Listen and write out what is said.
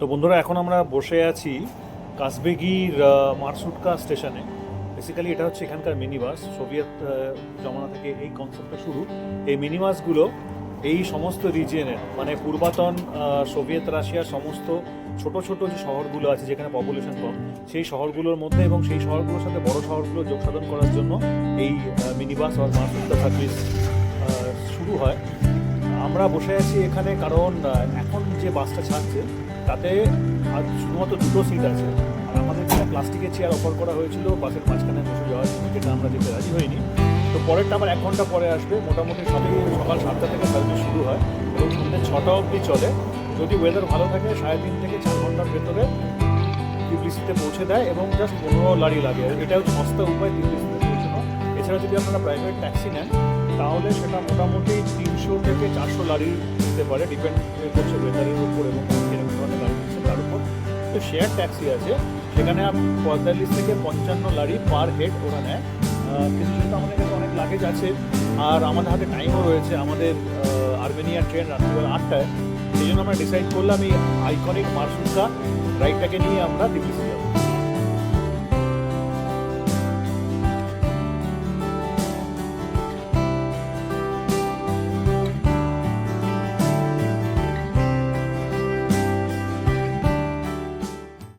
তো বন্ধুরা, এখন আমরা বসে আছি কাসবেগির মারসুটকা স্টেশনে। বেসিক্যালি এটা হচ্ছে এখানকার মিনি বাস সোভিয়েত জমানা থেকে এই কনসেপ্টটা শুরু। এই মিনি বাসগুলো এই সমস্ত রিজিয়নের মানে পূর্বাতন সোভিয়েত, রাশিয়ার সমস্ত ছোট ছোট যে শহরগুলো আছে, যেখানে পপুলেশন কম, সেই শহরগুলোর মধ্যে এবং সেই শহরগুলোর সাথে বড় শহরগুলো যোগ সাধন করার জন্য এই মিনি বাস বা মারসুটকা সার্ভিস শুরু হয়। আমরা বসে আছি এখানে কারণ এখন যে বাসটা ছাড়ছে তাতে আর শুধুমাত্র দুটো সিট আছে। আর আমাদের একটা প্লাস্টিকের চেয়ার অফার করা হয়েছিল, বাসের মাঝখানে বসে যাওয়ার যেটা আমরা যেতে রাজি হইনি। তো পরেরটা আবার এক ঘণ্টা পরে আসবে। মোটামুটি সবই সকাল সাতটা থেকে সার্ভিস শুরু হয়। এবং সন্ধ্যে ছটা অবধি চলে। যদি ওয়েদার ভালো থাকে, সাড়ে তিন থেকে চার ঘণ্টার ভেতরে টিবলিসিতে পৌঁছে দেয় এবং জাস্ট পনেরো লাড়ি লাগে। এটা হচ্ছে সস্তা উপায় টিবলিসিতে পৌঁছানো। এছাড়া যদি আপনারা প্রাইভেট ট্যাক্সি নেন, তাহলে সেটা মোটামুটি তিনশো থেকে চারশো লাড়ি দিতে পারে। ডিপেন্ড করছে ওয়েদারের উপর এবং ধরনের গাড়ি দিচ্ছে তার উপর। তো শেয়ার ট্যাক্সি আছে, সেখানে পঁয়তাল্লিশ থেকে পঞ্চান্ন লাড়ি পার হেড ওরা নেয়। কিছু কিছু আমাদের কাছে অনেক লাগেজ আছে, আর আমাদের হাতে টাইমও রয়েছে। আমাদের আর্মেনিয়ার ট্রেন রাত্রিবেলা আটটায়। সেই জন্য আমরা ডিসাইড করলাম এই আইকনিক মার্সুকা রাইডটাকে নিয়ে আমরা টিপিসি যাব।